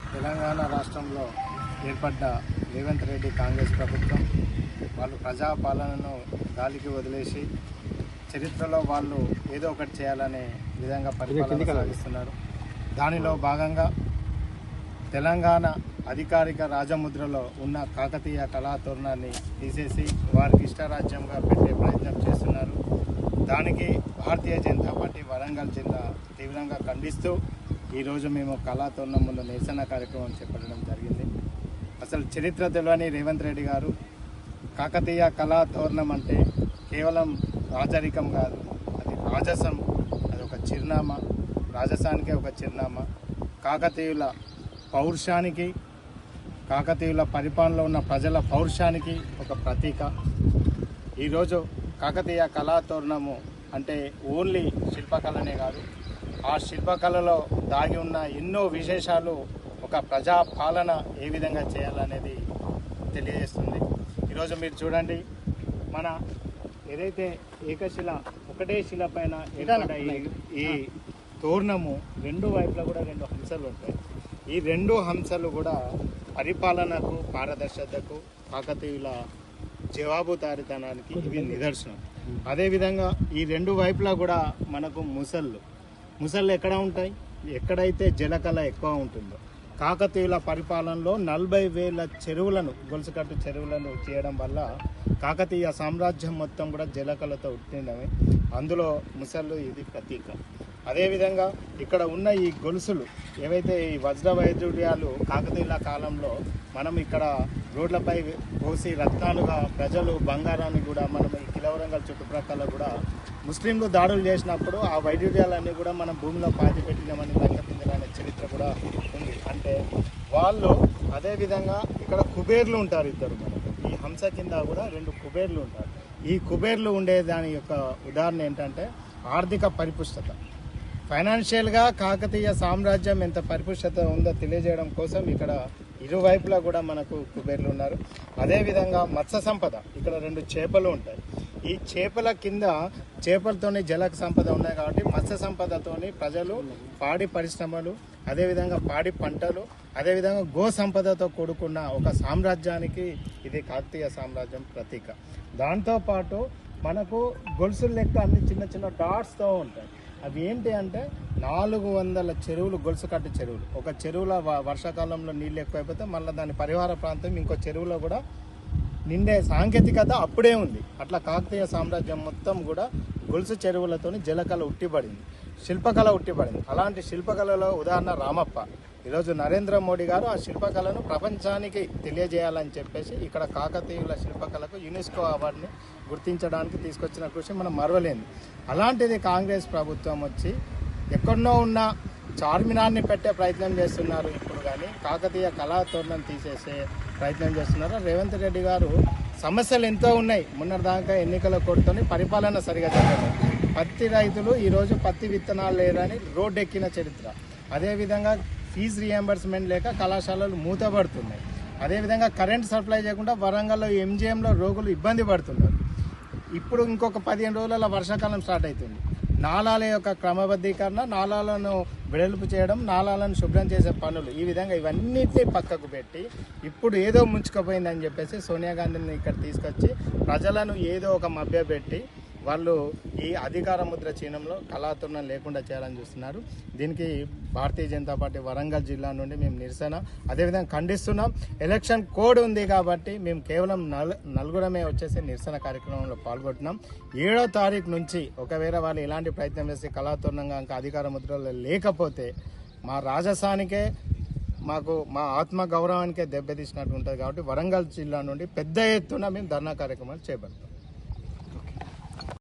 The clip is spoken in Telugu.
తెలంగాణ రాష్ట్రంలో ఏర్పడ్డ రేవంత్ రెడ్డి కాంగ్రెస్ ప్రభుత్వం వాళ్ళు ప్రజాపాలనను గాలికి వదిలేసి చరిత్రలో వాళ్ళు ఏదో ఒకటి చేయాలనే విధంగా పరిపాలన సాగిస్తున్నారు. దానిలో భాగంగా తెలంగాణ అధికారిక రాజముద్రలో ఉన్న కాకతీయ కళాతోరణాన్ని తీసేసి వారికి ఇష్టరాజ్యంగా పెట్టే ప్రయత్నం చేస్తున్నారు. దానికి భారతీయ జనతా పార్టీ వరంగల్ జిల్లా తీవ్రంగా ఖండిస్తూ ఈరోజు మేము కళాతోరణం ముందు నిరసన కార్యక్రమం చేపట్టడం జరిగింది. అసలు చరిత్ర తెలియని రేవంత్ రెడ్డి గారు కాకతీయ కళాతోరణం అంటే కేవలం రాజరికం కాదు అది రాజసం అది ఒక చిరునామా రాజసానికే ఒక చిరునామా. కాకతీయుల పౌరుషానికి కాకతీయుల పరిపాలనలో ఉన్న ప్రజల పౌరుషానికి ఒక ప్రతీక. ఈరోజు కాకతీయ కళాతోరణము అంటే ఓన్లీ శిల్పకళనే కాదు ఆ శిల్పకళలో దాగి ఉన్న ఎన్నో విశేషాలు ఒక ప్రజా పాలన ఏ విధంగా చేయాలనేది తెలియజేస్తుంది. ఈరోజు మీరు చూడండి మన ఏదైతే ఏకశిల ఒకటే శిల పైన ఈ తోరణము రెండు వైపులా కూడా రెండు హంసలు ఉంటాయి. ఈ రెండు హంసలు కూడా పరిపాలనకు పారదర్శకతకు కాకతీయుల జవాబుదారితనానికి ఇవి నిదర్శనం. అదేవిధంగా ఈ రెండు వైపులా కూడా మనకు ముసళ్ళు. ముసళ్ళు ఎక్కడ ఉంటాయి? ఎక్కడైతే జలకళ ఎక్కువ ఉంటుందో. కాకతీయుల పరిపాలనలో నలభై వేల చెరువులను గొలుసుకట్టు చెరువులను చేయడం వల్ల కాకతీయ సామ్రాజ్యం మొత్తం కూడా జలకళతో ఉట్టిండమే. అందులో ముసళ్ళు ఇది ప్రతీక. అదేవిధంగా ఇక్కడ ఉన్న ఈ గొలుసులు ఏవైతే ఈ వజ్ర వైద్యుడ్యాలు కాకతీయుల కాలంలో మనం ఇక్కడ రోడ్లపై పోసి రత్నాలుగా ప్రజలు బంగారాన్ని కూడా మనం ఈ కిలవరంగల్ చుట్టుప్రక్కల కూడా ముస్లింలు దాడులు చేసినప్పుడు ఆ వైద్యుడ్యాలన్నీ కూడా మనం భూమిలో పాతి పెట్టినామని లంకపిందలనే చరిత్ర కూడా ఉంది. అంటే వాళ్ళు అదేవిధంగా ఇక్కడ కుబేర్లు ఉంటారు ఇద్దరు ఈ హంస కింద కూడా రెండు కుబేర్లు ఉంటారు. ఈ కుబేర్లు ఉండే దాని యొక్క ఉదాహరణ ఏంటంటే ఆర్థిక పరిపుష్టత. ఫైనాన్షియల్గా కాకతీయ సామ్రాజ్యం ఎంత పరిపుష్టత ఉందో తెలియజేయడం కోసం ఇక్కడ ఇరువైపులా కూడా మనకు కుబేర్లు ఉన్నారు. అదేవిధంగా మత్స్య సంపద ఇక్కడ రెండు చేపలు ఉంటాయి. ఈ చేపల కింద చేపలతోని జలక సంపద ఉన్నాయి కాబట్టి మత్స్య సంపదతోని ప్రజలు పాడి పరిశ్రమలు అదేవిధంగా పాడి పంటలు అదేవిధంగా గో సంపదతో కూడుకున్న ఒక సామ్రాజ్యానికి ఇది కాకతీయ సామ్రాజ్యం ప్రతీక. దాంతోపాటు మనకు గొలుసులు లెక్క అన్ని చిన్న చిన్న డాట్స్తో ఉంటాయి. అవి ఏంటి అంటే నాలుగు వందల చెరువులు గొలుసు కట్టు చెరువులు. ఒక చెరువులో వ- వర్షాకాలంలో నీళ్ళు ఎక్కువైపోతే మళ్ళీ దాని పరివార ప్రాంతం ఇంకో చెరువులో కూడా నిండే సాంకేతికత అప్పుడే ఉంది. అట్లా కాకతీయ సామ్రాజ్యం మొత్తం కూడా గొలుసు చెరువులతోని జలకళ ఉట్టిపడింది. శిల్పకళ ఉట్టిపడింది. అలాంటి శిల్పకళలో ఉదాహరణ రామప్ప. ఈరోజు నరేంద్ర మోడీ గారు ఆ శిల్పకళను ప్రపంచానికి తెలియజేయాలని చెప్పేసి ఇక్కడ కాకతీయుల శిల్పకళకు యునెస్కో అవార్డుని గుర్తించడానికి తీసుకొచ్చిన కృషి మనం మరవలేంది అలాంటిది కాంగ్రెస్ ప్రభుత్వం వచ్చి ఎక్కడో ఉన్న చార్మినార్ని పెట్టే ప్రయత్నం చేస్తున్నారు ఇప్పుడు కానీ కాకతీయ కళాతోరణం తీసేసే ప్రయత్నం చేస్తున్నారు? రేవంత్ రెడ్డి గారు సమస్యలు ఎంతో ఉన్నాయి. మొన్నటిదాకా ఎన్నికల కొడుతోని పరిపాలన సరిగా జరగలేదు. పత్తి రైతులు ఈరోజు పత్తి విత్తనాలు లేదని రోడ్డెక్కిన చరిత్ర. అదేవిధంగా ఫీజు రియంబర్స్మెంట్ లేక కళాశాలలు మూతపడుతున్నాయి. అదేవిధంగా కరెంట్ సప్లై చేయకుండా వరంగల్లో ఎంజిఎంలో రోగులు ఇబ్బంది పడుతున్నారు. ఇప్పుడు ఇంకొక పదిహేను రోజుల వర్షాకాలం స్టార్ట్ అవుతుంది నాలాల యొక్క క్రమబద్ధీకరణ నాళాలను వెడల్పు చేయడం నాళాలను శుభ్రం చేసే పనులు ఈ విధంగా ఇవన్నిటిని పక్కకు పెట్టి ఇప్పుడు ఏదో ముంచుకుపోయిందని చెప్పేసి సోనియా గాంధీని ఇక్కడ తీసుకొచ్చి ప్రజలను ఏదో ఒక మభ్య పెట్టి వాళ్ళు ఈ అధికార ముద్ర చిహ్నంలో కళాతురణం లేకుండా చేయాలని చూస్తున్నారు. దీనికి భారతీయ జనతా పార్టీ వరంగల్ జిల్లా నుండి మేము నిరసన. అదేవిధంగా ఖండిస్తున్నాం ఎలక్షన్ కోడ్ ఉంది కాబట్టి మేము కేవలం నల్ నలుగురమే వచ్చేసి నిరసన కార్యక్రమంలో పాల్గొంటున్నాం. ఏడో తారీఖు నుంచి ఒకవేళ వాళ్ళు ఇలాంటి ప్రయత్నం చేసి కళాతురణంగా ఇంకా అధికార ముద్రలో లేకపోతే మా రాజస్థానికే మాకు మా ఆత్మ గౌరవానికే దెబ్బతీసినట్టు ఉంటుంది కాబట్టి వరంగల్ జిల్లా నుండి పెద్ద ఎత్తున మేము ధర్నా కార్యక్రమాలు చేపడతాం.